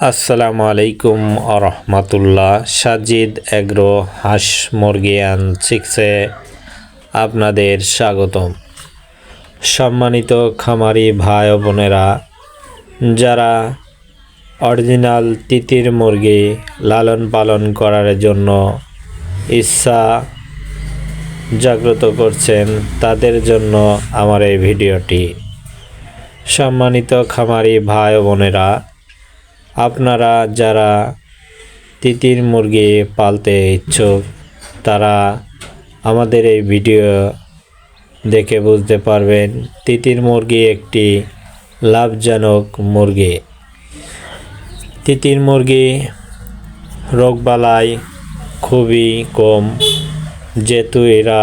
আসসালামু আলাইকুম আরহামাতুল্লাহ। সাজিদ এগ্রো হাঁস মুরগি অ্যান্ড চিক্সে আপনাদের স্বাগতম। সম্মানিত খামারি ভাই বোনেরা, যারা অরিজিনাল তিতির মুরগি লালন পালন করার জন্য ইচ্ছা জাগ্রত করছেন, তাদের জন্য আমার এই ভিডিওটি। সম্মানিত খামারি ভাই বোনেরা আপনারা যারা তিতির মুরগি পালতে ইচ্ছুক, তারা আমাদের এই ভিডিও দেখে বুঝতে পারবেন, তিতির মুরগি একটি লাভজনক মুরগি। তিতির মুরগি রোগবালাই খুবই কম, যেহেতু এরা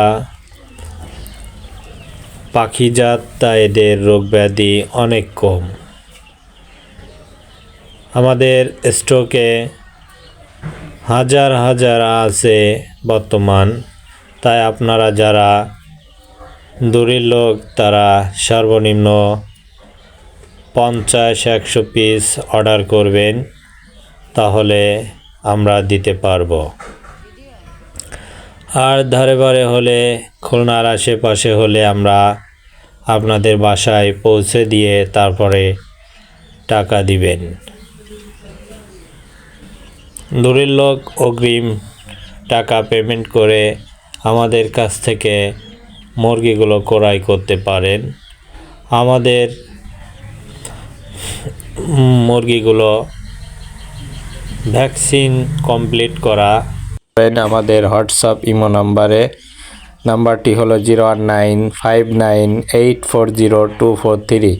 পাখিজাত, তাই এদের রোগ ব্যাধি অনেক কম। আমাদের স্টকে হাজার হাজার আছে বর্তমান। তাই আপনারা যারা দূরের লোক, তারা সর্বনিম্ন পঞ্চাশ একশো পিস অর্ডার করবেন, তাহলে আমরা দিতে পারব। আর ধারে বারে হলে, খুলনার আশেপাশে হলে আমরা আপনাদের বাসায় পৌঁছে দিয়ে তারপরে টাকা দিবেন। দূরের লোক অগ্রিম টাকা পেমেন্ট করে আমাদের কাছ থেকে মুরগিগুলো ক্রয় করতে পারেন। আমাদের মুরগিগুলো ভ্যাকসিন কমপ্লিট করা। আমাদের হোয়াটসঅ্যাপ, ইমো নাম্বারে। নাম্বারটি হলো zero one nine five nine eight four zero two four three.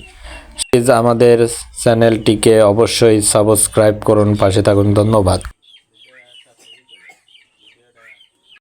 আমাদের চ্যানেলটিকে অবশ্যই সাবস্ক্রাইব করুন পাশে থাকুন ধন্যবাদ।